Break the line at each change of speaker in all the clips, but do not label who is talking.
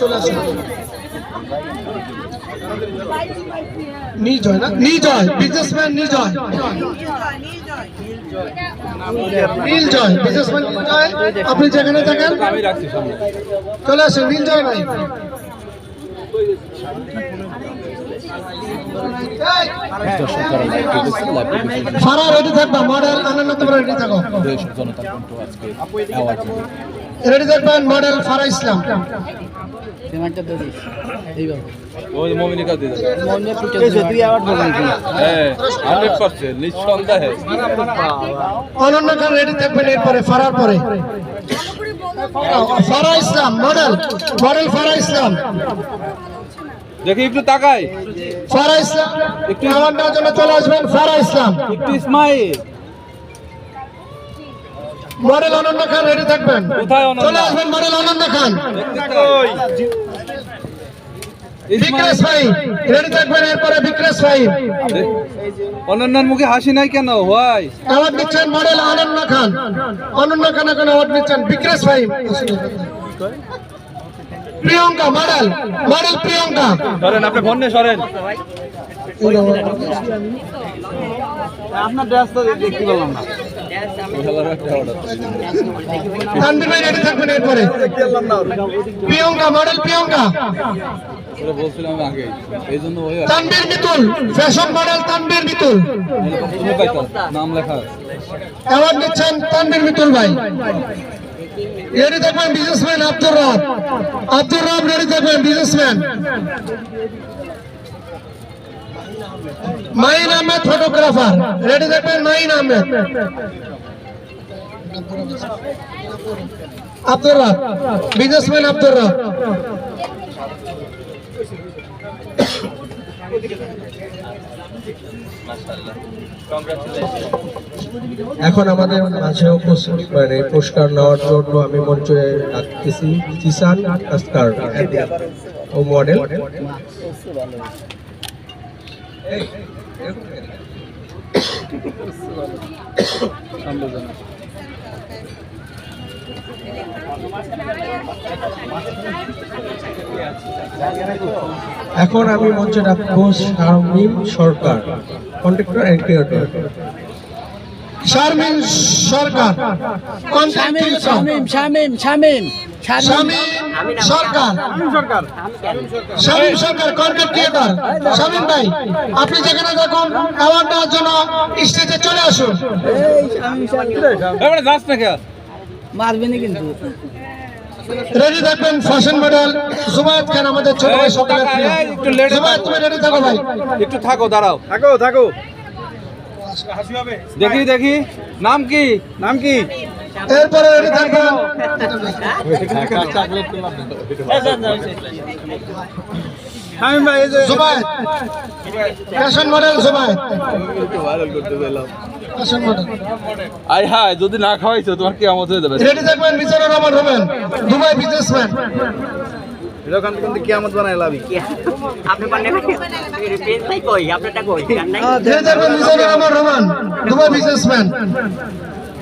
চলে আসুন নির্জয় না? নির্জয় বিজনেসম্যান নির্জয়। নীলজয় বিজনেসম্যান নির্জয়। আপনি যেখানে থাকেন চলে আসুন নির্জয় ভাই। ফারা রেডি থাকবা মডেল আনন্দ তোমরা রেডি থাকো।
কণ্ঠ আজকে
রেডি মডেল ফারা ইসলাম।
হ্যাঁ হান্ড্রেড পার্সেন্ট নিঃসন্দেহে।
অনন্য খান রেডি থাকবেন এরপরে ফারার পরে। ফারা ইসলাম মডেল। মডেল ফারা ইসলাম।
দেখি একটু তাকাই।
ফারা ইসলাম একটু আমার নেওয়ার জন্য চলে আসবেন ফারা ইসলাম।
একটু ইসমাইল
মডেল অনন্য খান রেডি থাকবেন?
কোথায় অনন্য?
চলে আসবেন মডেল অনন্য খান। বিক্রেশ ভাই রেডি থাকবেন এরপরে বিক্রেশ ভাই।
অনন্যার মুখে হাসি নাই কেন? ভাই
অ্যাওয়ার্ড নিচ্ছেন মডেল অনন্য খান। অনন্য খান এখন অ্যাওয়ার্ড নিচ্ছেন বিক্রেশ ভাই। Priyanka model model Priyanka.
সরেন আপনি ফোন সরেন। আপনার ড্রেস তো দেখতে পেলাম না।
তানভীর ভাই রেডি থাকবেন এরপরে। Priyanka model Priyanka. Tanvir Mitul fashion model Tanvir Mitul.
নাম লেখা।
অ্যাওয়ার্ড নিচ্ছেন তানভীর মিতুল ভাই। রেডি থাকবেন বিজনেসম্যান আব্দুর রব। আব্দুর রব রেডি থাকবেন businessman Moin Ahmed photographer. Ready থাকবেন মাইন আহমেদ। আব্দুর রব, বিজনেসম্যান আব্দুর রব।
এখন আমাদের মাঝে উপস্থিত মানে পুরস্কার নেওয়ার জন্য আমি মঞ্চে ডাকতেছি কিষান আসকার ও মডেল এখন আমি মঞ্চে ডাকবো Sharmin Sarkar contractor and creator
Sharmin Sarkar
Shamim Shamim Shamim Shamim
Shamim Sarkar. Shamim Sarkar. Content creator Shamim ভাই আপনি যেখানে দেখুন অ্যাওয়ার্ড দেওয়ার জন্য স্টেজে চলে আসুন।
এবারে যাস না কে
মারবে না কিন্তু।
রেডি থাকবেন ফ্যাশন মডেল জুবায়েদ খান আমাদের ছোট ভাই
এ
জুবায়েদ তুমি রেডি থাকো ভাই?
একটু থাকো দাঁড়াও। থাকো থাকো। দেখি দেখি। নাম কি? নাম কি?
এরপরে রেডি থাকবেন Zubayed. Fashion model Zubayed. Fashion model
I হাই যদি না খাওয়াইছো তোমার কি আমত হয়ে যাবে।
রেডি থাকবেন রহমান রবেন দুবাই বিজনেসম্যান
এরকম কিন্তু কি আমত বানাই লাভি
আপনি পেনটাই কই? আপনারটা কই? নাই?
রেডি থাকবেন Mizanur Rahman Rahman Dubai businessman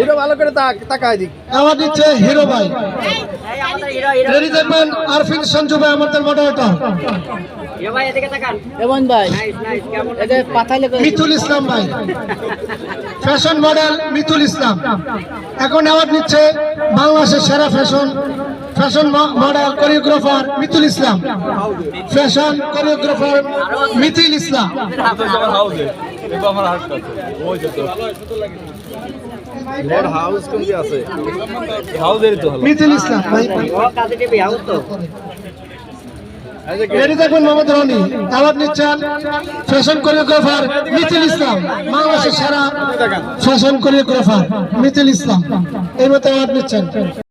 hero ভালো করে টাকা দিক।
আমার দিচ্ছে হিরো ভাই।
এই আমাদের হিরো হিরো
রেডি থাকবেন আরফিন সঞ্জু ভাই আমাদের মডারেটর
হিরো ভাই এদিকে তাকান।
এমন ভাই
নাইস নাইস কেমন
এদের পাতালে করে
মিতুল ইসলাম ভাই। Fashion model Mitul Islam. এখন অ্যাওয়ার্ড নিচ্ছে বাংলাদেশের সেরা fashion fashion model choreographer Mitul Islam. Fashion choreographer Mithil Islam.
আমার হাউসে কোন কি আছে? হাউসেরই তো হলো।
মিথিল ইসলাম ভাই।
ও কাজে টিভি আউট তো
রেডি থাকবেন মোহাম্মদ রনি অ্যাওয়ার্ড নিচ্ছেন ফ্যাশন কোরিওগ্রাফার মিথিল ইসলাম বাংলাদেশের সেরা ফ্যাশন কোরিওগ্রাফার মিথিল ইসলাম। এই মতো অ্যাওয়ার্ড নিচ্ছেন।